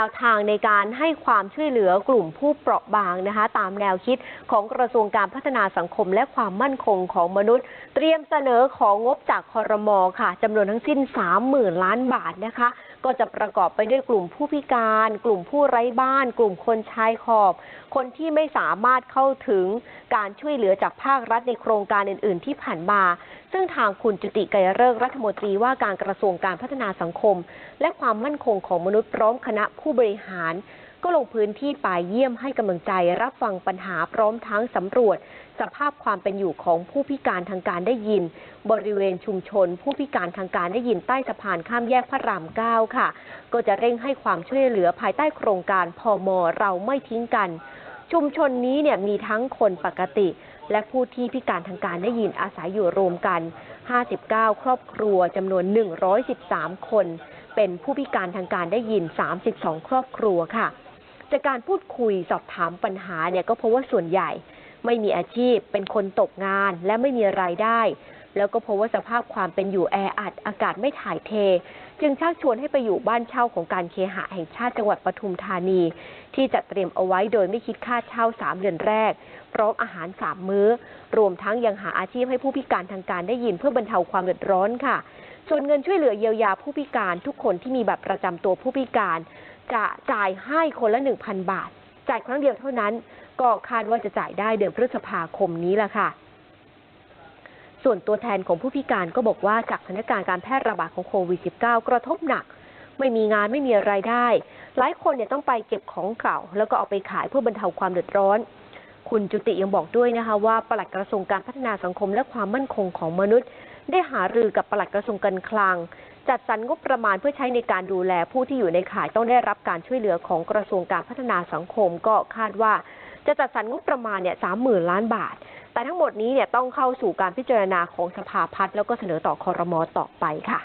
แนวทางในการให้ความช่วยเหลือกลุ่มผู้เปราะบางนะคะ ตามแนวคิดของกระทรวงการพัฒนาสังคมและความมั่นคงของมนุษย์ เตรียมเสนอของงบจากคอรมอค่ะจำนวนทั้งสิ้น 30,000 ล้านบาทนะคะ ก็จะประกอบไปด้วยกลุ่มผู้พิการ กลุ่มผู้ไร้บ้าน กลุ่มคนชายขอบ คนที่ไม่สามารถเข้าถึงการช่วยเหลือจากภาครัฐในโครงการอื่น ๆ ที่ผ่านมา ซึ่งทางคุณจุติไกรเริกรัฐมนตรีว่าการกระทรวงการพัฒนาสังคม และความมั่นคงของมนุษย์พร้อมคณะผูู้้บริหาร ก็ลงพื้นที่ไปเยี่ยมให้กำลังใจ รับฟังปัญหาพร้อมทั้งสำรวจ สภาพความเป็นอยู่ของผู้พิการทางการได้ยิน บริเวณชุมชน ผู้พิการทางการได้ยินใต้สะพานข้ามแยกพระรามเก้าค่ะ ก็จะเร่งให้ความช่วยเหลือภายใต้โครงการพอมเราไม่ทิ้งกัน ชุมชนนี้เนี่ยมีทั้งคนปกติและผู้ที่พิการทางการได้ยินอาศัยอยู่รวมกัน 59 ครอบครัวจำนวน 113 คน เป็นผู้พิการทางการได้ยิน 32 ครอบครัวค่ะ จากการพูดคุยสอบถามปัญหาเนี่ยก็พบว่าส่วนใหญ่ ไม่มีอาชีพ เป็นคนตกงานและไม่มีรายได้ แล้วก็พบว่าสภาพความเป็นอยู่แออัดอากาศไม่ถ่ายเท จึงชักชวนให้ไปอยู่บ้านเช่าของการเคหะแห่งชาติจังหวัดปทุมธานี ที่จัดเตรียมเอาไว้โดยไม่คิดค่าเช่า3เดือนแรกพร้อมอาหาร3มื้อ รวมทั้งยังหาอาชีพให้ผู้พิการทางการได้ยินเพื่อบรรเทาความเดือดร้อนค่ะ ส่วนเงินช่วยเหลือเยียวยาผู้พิการทุกคนที่มีบัตรประจำตัวผู้พิการ จะจ่ายให้คนละ 1,000 บาท จ่ายครั้งเดียวเท่านั้น ก็คาดว่าจะจ่ายได้เดือนพฤษภาคมนี้แหละค่ะ ส่วนตัวแทนของผู้พิการก็บอกว่าจากสถานการณ์การแพร่ระบาดของโควิด -19 กระทบหนัก ไม่มีงานไม่มีรายได้ หลายคนเนี่ยต้องไปเก็บของเก่า แล้วก็เอาไปขายเพื่อบรรเทาความเดือดร้อน คุณจุติยังบอกด้วยนะคะว่าปลัดกระทรวงการพัฒนาสังคมและความมั่นคงของมนุษย์ ได้หารือกับปลัดกระทรวงการคลัง จัดสรรงบประมาณเพื่อใช้ในการดูแลผู้ที่อยู่ในข่ายต้องได้รับการช่วยเหลือของกระทรวงการพัฒนาสังคมก็คาดว่า จะจัดสรรงบประมาณเนี่ยสามหมื่นล้านบาท แต่ทั้งหมดนี้เนี่ยต้องเข้าสู่การพิจารณาของสภาพัฒน์แล้วก็เสนอต่อคอรมอต่อไปค่ะ